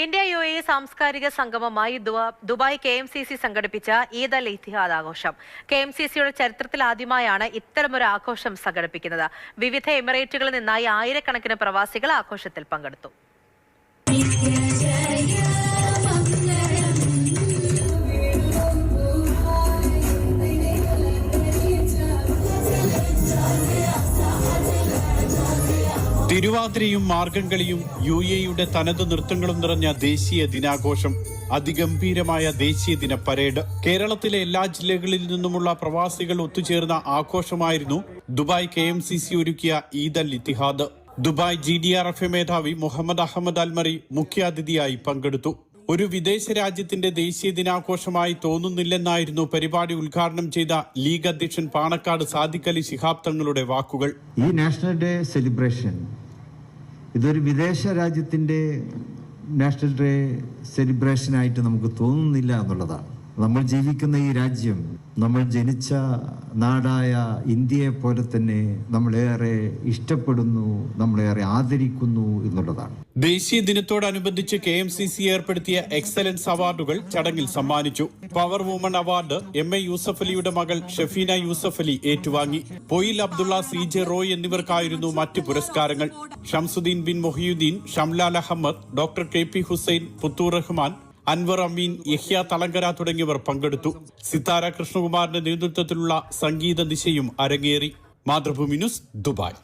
India U A സാംസ്കാരിക സംഗമമായി Dubai K M C C സംഘടിപ്പിച്ച Eid al Ittihad ആഘോഷം K M C സിയുടെ ചരിത്രത്തിൽ ആദ്യമായാണ് ഇത്തരമൊരു ആഘോഷം സംഘടിപ്പിക്കുന്നത്. വിവിധ എമിറേറ്റുകളിൽ നിന്നായി ആയിരക്കണക്കിന് പ്രവാസികൾ ആഘോഷത്തിൽ പങ്കെടുത്തു. തിരുവാതിരയും മാർഗംകളിയും യു എയുടെ തനത് നൃത്തങ്ങളും നിറഞ്ഞ ദേശീയ ദിനാഘോഷം അതിഗംഭീരമായ ദേശീയ ദിന പരേഡ്. കേരളത്തിലെ എല്ലാ ജില്ലകളിൽ നിന്നുമുള്ള പ്രവാസികൾ ഒത്തുചേർന്ന ആഘോഷമായിരുന്നു Dubai K M C C ഒരുക്കിയ Eid al Etihad. Dubai G D R F മേധാവി മുഹമ്മദ് അഹമ്മദ് അൽമറി മുഖ്യാതിഥിയായി പങ്കെടുത്തു. ഒരു വിദേശ രാജ്യത്തിന്റെ ദേശീയ ദിനാഘോഷമായി തോന്നുന്നില്ലെന്നായിരുന്നു പരിപാടി ഉദ്ഘാടനം ചെയ്ത ലീഗ് അധ്യക്ഷൻ പാണക്കാട് സാദിഖ് അലി ശിഹാബ് തങ്ങളുടെ വാക്കുകൾ. ഈ നാഷണൽ ഡേ സെലിബ്രേഷൻ ഇതൊരു വിദേശ രാജ്യത്തിന്റെ നാഷണൽ ഡേ സെലിബ്രേഷനായിട്ട് നമുക്ക് തോന്നുന്നില്ല എന്നുള്ളതാണ്. നമ്മൾ ജീവിക്കുന്ന ഈ രാജ്യം നമ്മൾ ജനിച്ച നാടായ ഇന്ത്യയെ പോലെ തന്നെ നമ്മളേറെ ഇഷ്ടപ്പെടുന്നു നമ്മളേറെ ആദരിക്കുന്നു എന്നുള്ളതാണ്. ദേശീയ ദിനത്തോടനുബന്ധിച്ച് കെ എം സി സി ഏർപ്പെടുത്തിയ എക്സലൻസ് അവാർഡുകൾ ചടങ്ങിൽ സമ്മാനിച്ചു. Power woman award M A Yusuff അലിയുടെ മകൾ ഷെഫീന യൂസഫ് അലി ഏറ്റുവാങ്ങി. പൊയിൽ അബ്ദുള്ള സി ജെ റോയ് എന്നിവർക്കായിരുന്നു മറ്റ് പുരസ്കാരങ്ങൾ. Shamsudheen bin Mohiyudheen Shamlal Ahmed doctor K P Hussain Puthur Rahman Anwar Ameen Yahya Thalangara തുടങ്ങിയവർ പങ്കെടുത്തു. സിതാര കൃഷ്ണകുമാറിന്റെ നേതൃത്വത്തിലുള്ള സംഗീത ദിശയും അരങ്ങേറി. Mathrubhumi news Dubai.